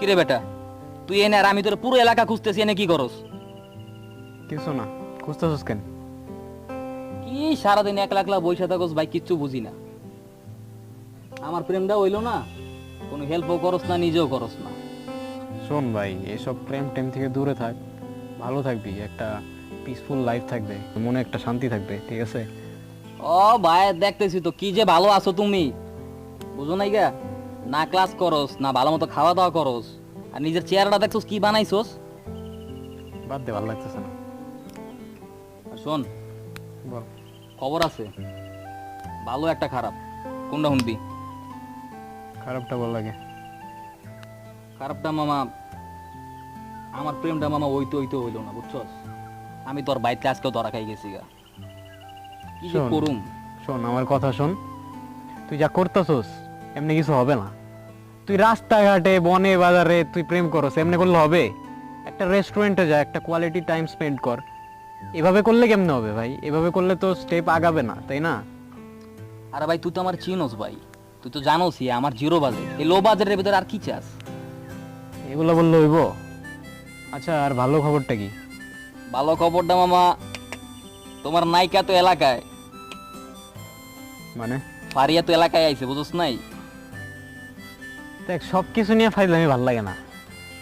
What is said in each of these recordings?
কিরে বেটা? তুই এনে আর আমি তোর পুরো এলাকা খুঁজতেছি এনে কি করস? কিছু না খুঁজতেছিস কেন? কি সারাদিন একলা একলা বসে থাকস ভাই কিচ্ছু বুঝি না। আমার প্রেমটা হইল না কোনো হেল্পও করস না নিজেও করস না। শোন ভাই এসব প্রেম টেম থেকে দূরে থাক ভালো থাকবি একটা পিসফুল লাইফ থাকবে মনে একটা শান্তি থাকবে ঠিক আছে? ও ভাই দেখতেছি তো কি যে ভালো আছো তুমি। বুঝো নাই গা? না ক্লাস করস না ভালো মতো খাওয়া দাওয়া করস। আর নিজের চেহারাটা দেখছস কি বানাইছস? বাদ দে ভালো লাগতেছে না। আর শোন বল। খবর আছে। ভালো একটা খারাপ। কোনটা শুনবি? খারাপটা বল লাগে খারাপটা মামা আমার প্রেমটা মামা ওইতে ওইতে হইল না বুঝছস? আমি তোর বাইতে আজকেও ধরা খাই গেছি গা। কি শোন। করুম? শোন আমার কথা শোন। তুই যা করতেছস এমনি কিছু হবে না। তুই রাস্তাঘাটে বনে বাজারে তুই প্রেম করস এমনি করলে হবে? একটা রেস্টুরেন্টে যা একটা কোয়ালিটি টাইম স্পেন্ড কর। এভাবে করলে কেমনে হবে ভাই? এভাবে করলে তো স্টেপ আগাবে না তাই না? আরে ভাই তুই তো আমার চিনোস ভাই। তুই তো জানোসই আমার জিরো বাজেট এই লো বাজেটের ভিতরে আর কি চাস? এগুলো বললে হইব? আচ্ছা আর ভালো খবরটা কি? ভালো খবরটা মামা তোমার নায়িকা তো এলাকায়। মানে? ফারিয়া তো এলাকায় আইছে বুঝছ নাই? দেখ সব কিছু নিয়ে ফাইজলামি ভালো লাগে না।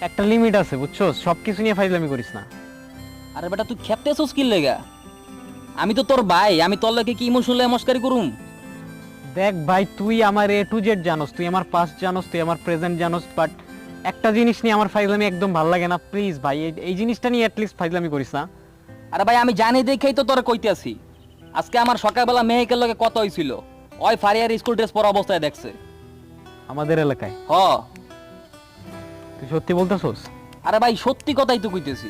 একটা লিমিট আছে বুঝছ সব কিছু নিয়ে ফাইজলামি করিস না। আরে বেটা তুই খেপতেছস কি লেগা? আমি তো তোর ভাই আমি তোর লাগে কি ইমোশনাল মস্কারি করুম? দেখ ভাই তুই আমার এ টু জেড জানোস তুই আমার পাস্ট জানোস তুই আমার প্রেজেন্ট জানোস বাট একটা জিনিস নিয়ে আমার ফাইজলামি একদম ভালো লাগে না প্লিজ ভাই এই- এই জিনিসটা নিয়ে অ্যাটলিস্ট ফাইজলামি করিস না। আরে ভাই আমি জানি দেখেই তো তোর কইতে আছি আজকে আমার সকালবেলা মেহেকের লগে কত হইছিল। ওই ফারিয়ার স্কুল ড্রেস পরা অবস্থায় দেখছে। আমাদের এলাকায়। হ। তুই সত্যি বলতেছোস? আরে ভাই সত্যি কথাই তো কইতেছি।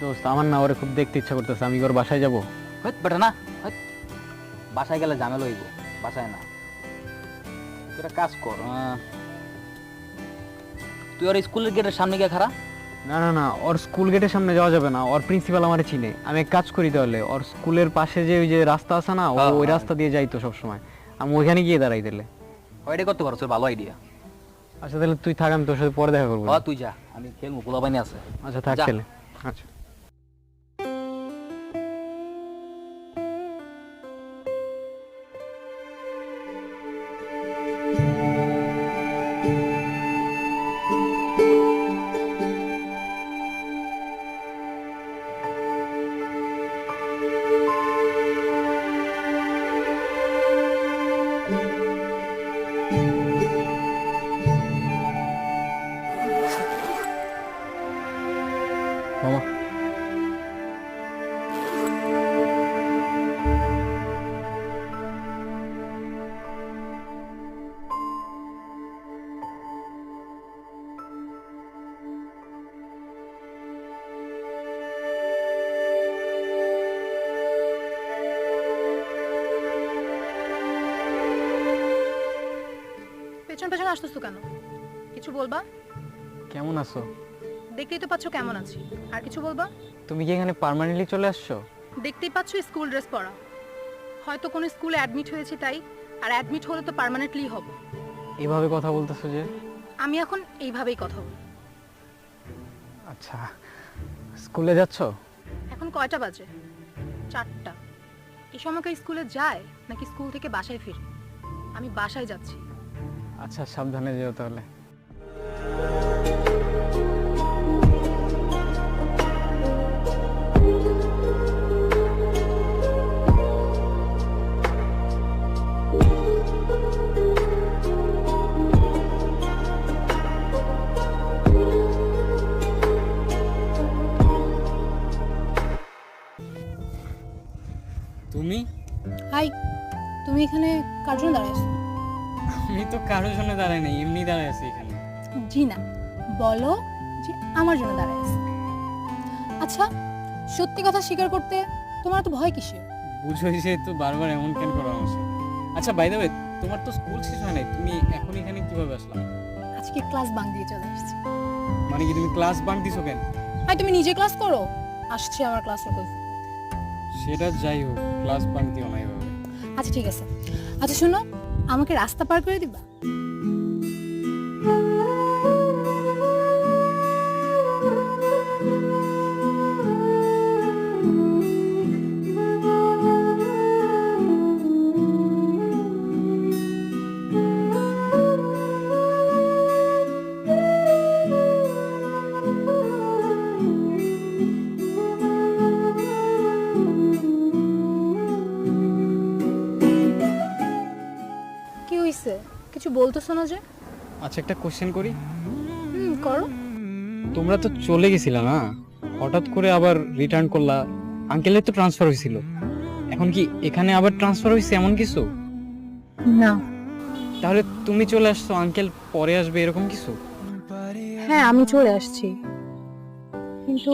দোস্ত আমার না ওরে খুব দেখতে ইচ্ছা করতেছে আমি ওর বাসায় যাব? হইত বেটা না হইত। বাসায় গেলে ঝামেলা হইব বাসায় না। তুই একটা কাজ কর আহ, তুই ওর স্কুলের গেটের সামনে গিয়ে খারা না না না ওর স্কুল গেটের সামনে যাওয়া যাবে না ওর প্রিন্সিপাল আমারে চিনে। আমি এক কাজ করি তাহলে ওর স্কুলের পাশে যে ওই যে রাস্তা আছে না ও হ্যাঁ, ওই হ্যাঁ। রাস্তা দিয়ে যাইতো সবসময়। আমি ওইখানে গিয়ে দাঁড়াই দিলে ওইটা করতে পারো ভালো আইডিয়া আচ্ছা তাহলে তুই থাক আমি তোর সাথে পরে দেখা করব। তুই যা আমি খেলব পোলাপাইনি আছে। আচ্ছা থাক খেলে। তাহলে আচ্ছা। মামা। পেছন পেছন আসতেছো কেন? কিছু বলবা? কেমন আছো? দেখতেই তো পাচ্ছ কেমন আছি। আর কিছু বলবা? তুমি কি এখানে পার্মানেন্টলি চলে আসছো? দেখতেই পাচ্ছ স্কুল ড্রেস পরা। হয়তো কোনো স্কুলে অ্যাডমিট হয়েছে তাই আর অ্যাডমিট হলে তো পার্মানেন্টলি হব। এইভাবে কথা বলতেছো যে? আমি এখন এইভাবেই কথা বলি আচ্ছা স্কুলে যাচ্ছ? এখন কয়টা বাজে? চারটা। এই সময়কে স্কুলে যায় নাকি স্কুল থেকে বাসায় ফিরে? আমি বাসায় যাচ্ছি। আচ্ছা সাবধানে যেও তাহলে। এখানে কার জন্য আমি তো কারোর জন্য দাঁড়াই নাই এমনি আছি এখানে। জি না বলো যে আমার জন্য দাঁড়ায় আছে। আচ্ছা সত্যি কথা স্বীকার করতে তোমার তো ভয় কিসের? বুঝোই যে তো বারবার এমন কেন করো আমার সাথে? আচ্ছা বাই দ্য তোমার তো স্কুল শেষ হয় নাই তুমি এখন এখানে কীভাবে আসলাম আজকে ক্লাস বাং দিয়ে চলে আসছি। মানে কি তুমি ক্লাস বাঙ্ক দিছো কেন? আই তুমি নিজে ক্লাস করো? আসছে আমার ক্লাসে কই? সেটা যাই হোক ক্লাস বাঙ্ক দিও না আচ্ছা ঠিক আছে। আচ্ছা শোনো আমাকে রাস্তা পার করে দিবা? হইছে। কিছু বলতেছো না যে? আচ্ছা একটা কোশ্চেন করি। হুম করো। তোমরা তো চলে গেছিলা না? হঠাৎ করে আবার রিটার্ন করলা। আঙ্কেলের তো ট্রান্সফার হয়েছিল এখন কি এখানে আবার ট্রান্সফার হয়েছে এমন কিছু? না। তাহলে তুমি চলে আসছো আঙ্কেল পরে আসবে এরকম কিছু? হ্যাঁ আমি চলে আসছি। কিন্তু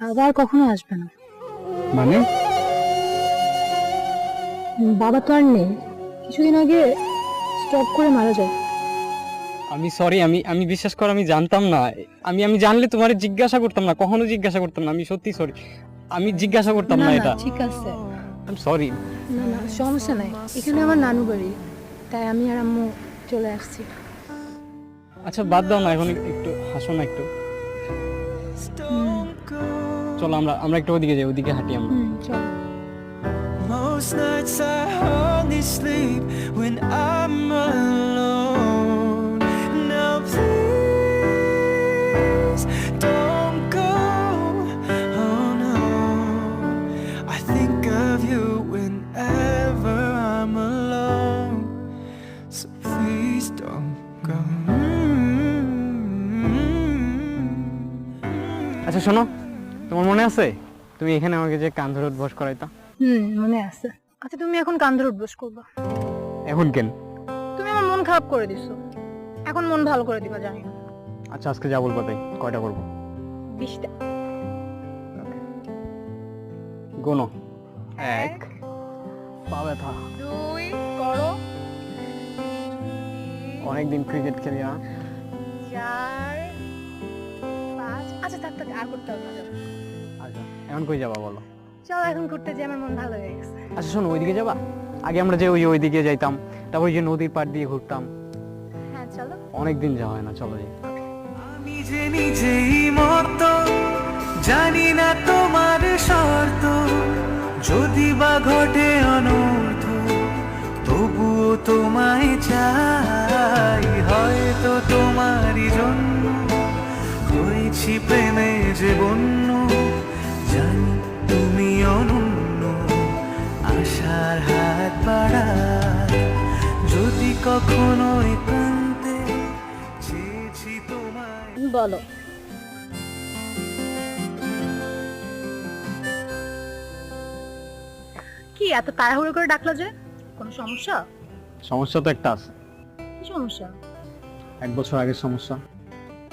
আবার কখনো আসবে না। মানে? বাবা তো আর নেই। কিছুদিন আগে স্টপ করে মারা যায়। আমি সরি আমি আমি বিশ্বাস করো আমি জানতাম না। আমি আমি জানলে তোমার জিজ্ঞাসা করতাম না কখনো জিজ্ঞাসা করতাম না আমি সত্যি সরি আমি জিজ্ঞাসা করতাম না এটা। ঠিক আছে। আমি সরি না না সমস্যা নাই। এখানে আমার নানু বাড়ি তাই আমি আর আম্মু চলে আসছি। আচ্ছা বাদ দাও না এখন একটু হাসো না একটু। চলো আমরা আমরা একটু ওদিকে যাই ওদিকে হাঁটি আমরা। চলো। Most nights I hardly sleep when I'm alone. Now please don't go. Oh no, I think of you whenever I'm alone. So please don't go. আচ্ছা শোনো তোমার মনে আছে তুমি এখানে আমাকে যে কান ধরে উদ্বাস করাইতা হুম মনে আছে। আচ্ছা তুমি এখন কান্দার উদ্বোস করবা। এখন কেন? তুমি আমার মন খারাপ করে দিছো। এখন মন ভালো করে দিবা জানি। না আচ্ছা আজকে যা বলব তাই কয়টা করব? বিশটা। গোনো। এক পা ব্যথা। দুই করো। অনেকদিন ক্রিকেট খেলি না চার পাঁচ। আচ্ছা থাক থাক আর করতে হবে আচ্ছা এখন কই যাবা বলো? চলো এখন করতে যে আমার মন ভালো হয়ে গেছে। আচ্ছা শোনো ওইদিকে যাবা? আগে আমরা যে ওই ওইদিকে যাইতাম তারপর ওই যে নদীর পাড় দিয়ে ঘুরতাম। হ্যাঁ চলো। অনেকদিন যাওয়া হয় না চলো যাই। আমি যে নিজেই মতো জানি না তোমার শর্ত। যদি বা ঘটে অনর্থ তবুও তোমায় চাই। হয়তো তোমারই জন্য হয়েছি প্রেমে যে বন্য জানি তুমি অনন্য আশার হাত বাড়ায় যদি কখনো একান্তে চেয়েছি তোমায়। বলো। কি এত তাড়াহুড়ো করে ডাকলা যে? কোনো সমস্যা? সমস্যা তো একটা আছে। কি সমস্যা? এক বছর আগের সমস্যা।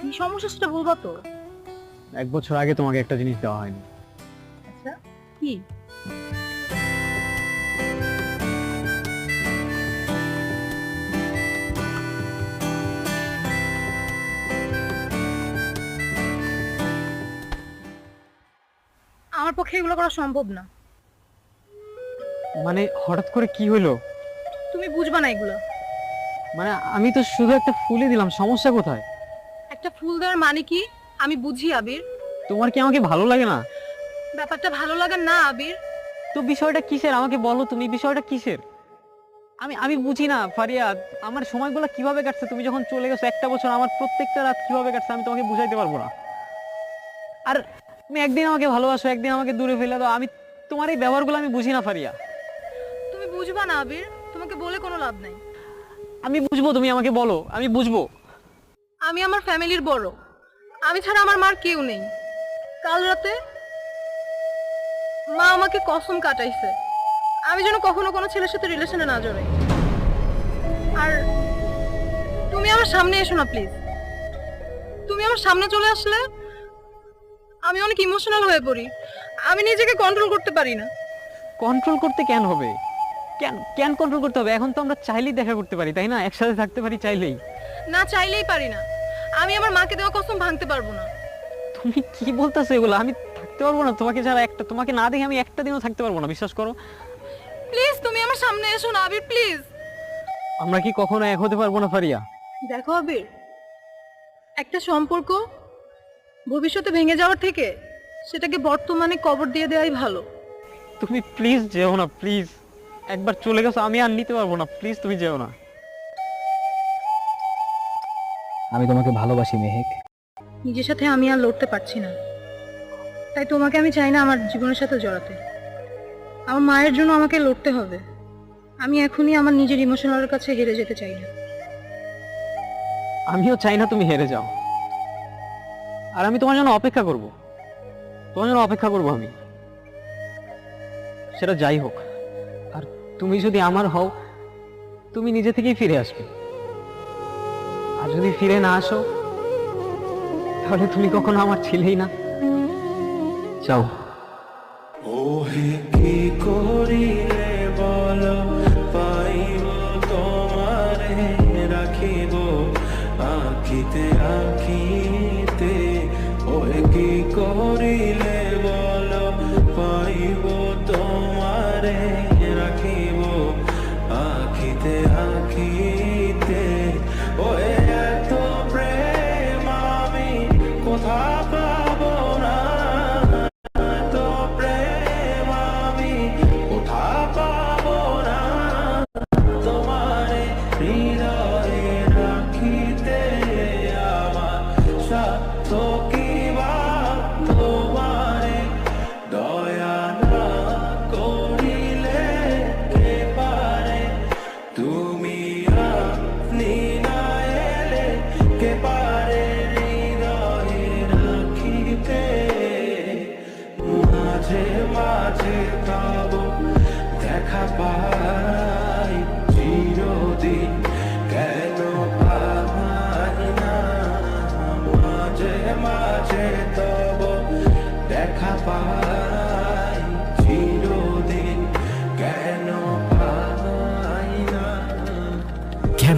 কি সমস্যা সেটা বলবা তো। এক বছর আগে তোমাকে একটা জিনিস দেওয়া হয়নি। কি? আমার পক্ষে এগুলো করা সম্ভব না। মানে হঠাৎ করে কি হলো? তুমি বুঝবা না এগুলো। মানে আমি তো শুধু একটা ফুলই দিলাম সমস্যা কোথায়? একটা ফুল দেওয়ার মানে কি? আমি বুঝি আবির। তোমার কি আমাকে ভালো লাগে না? ব্যাপারটা ভালো লাগে না আবির? তো বিষয়টা কিসের? আমাকে বলো তুমি বিষয়টা কিসের? আমি আমি বুঝি না ফারিয়া আমার সময়গুলো কীভাবে কাটছে? তুমি যখন চলে গেছো একটা বছর আমার প্রত্যেকটা রাত কীভাবে কাটছে? আমি তোমাকে বুঝাইতে পারব না। আর তুমি একদিন আমাকে ভালোবাসো একদিন আমাকে দূরে ফেলে দাও। আমি তোমার এই ব্যবহারগুলো আমি বুঝি না ফারিয়া। তুমি বুঝবা না আবির? তোমাকে বলে কোনো লাভ নাই। আমি বুঝব তুমি আমাকে বলো আমি বুঝব। আমি আমার ফ্যামিলির বড়। আমি ছাড়া আমার মার কেউ নেই। কাল রাতে মা আমাকে কসম কাটাইছে। আমি যেন কখনো কোনো ছেলের সাথে রিলেশনে না জড়াই। আর তুমি আমার সামনে এসো না প্লিজ তুমি আমার সামনে চলে আসলে আমি অনেক ইমোশনাল হয়ে পড়ি। আমি নিজেকে কন্ট্রোল করতে পারি না। কন্ট্রোল করতে কেন হবে? কেন কেন কন্ট্রোল করতে হবে? এখন তো আমরা চাইলেই দেখা করতে পারি তাই না? একসাথে থাকতে পারি চাইলেই। না চাইলেই পারি না। আমি আমার মাকে দেওয়া কসম ভাঙতে পারব না। তুমি কি বলতেছো এগুলো? আমি থাকতে পারব না তোমাকে ছাড়া একটা তোমাকে না দেখে আমি একটা দিনও থাকতে পারব না বিশ্বাস করো। প্লিজ তুমি আমার সামনে এসো না আবির প্লিজ। আমরা কি কখনো এক হতে পারব না ফারিয়া? দেখো আবির একটা সম্পর্ক ভবিষ্যতে ভেঙে যাওয়ার থেকে সেটাকে বর্তমানে কবর দিয়ে দেওয়াই ভালো। তুমি প্লিজ যেও না প্লিজ। একবার চলে গেছো আমি আর নিতে পারব না প্লিজ তুমি যেও না। আমি তোমাকে ভালোবাসি মেহেক। নিজের সাথে আমি আর লড়তে পারছি না। তাই তোমাকে আমি চাই না আমার জীবনের সাথে জড়াতে। আমার মায়ের জন্য আমাকে লড়তে হবে। আমি এখনই আমার নিজের ইমোশনালের কাছে হেরে যেতে চাই না। আমিও চাই না তুমি হেরে যাও। আর আমি তোমার জন্য অপেক্ষা করব। তোমার জন্য অপেক্ষা করব আমি। সেটা যাই হোক। আর তুমি যদি আমার হও, তুমি নিজে থেকেই ফিরে আসবে। আর যদি ফিরে না আসো, তাহলে তুমি কখনো আমার ছিলেই না। যাও। ওহে কি করিলে বল? পাইব তোমারে, রাখিব আখিতে আখিতে। ওহে কি করিলে পাইব তোমারে, রাখিব আখিতে আখিতে। ওহে এত প্রেম আমি কোথা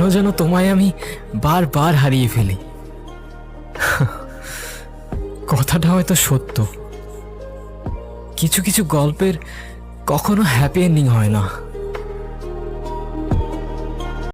যেন তোমায় আমি বারবার হারিয়ে ফেলি? কথাটা হয়তো সত্য। কিছু কিছু গল্পের কখনো হ্যাপি এন্ডিং হয় না।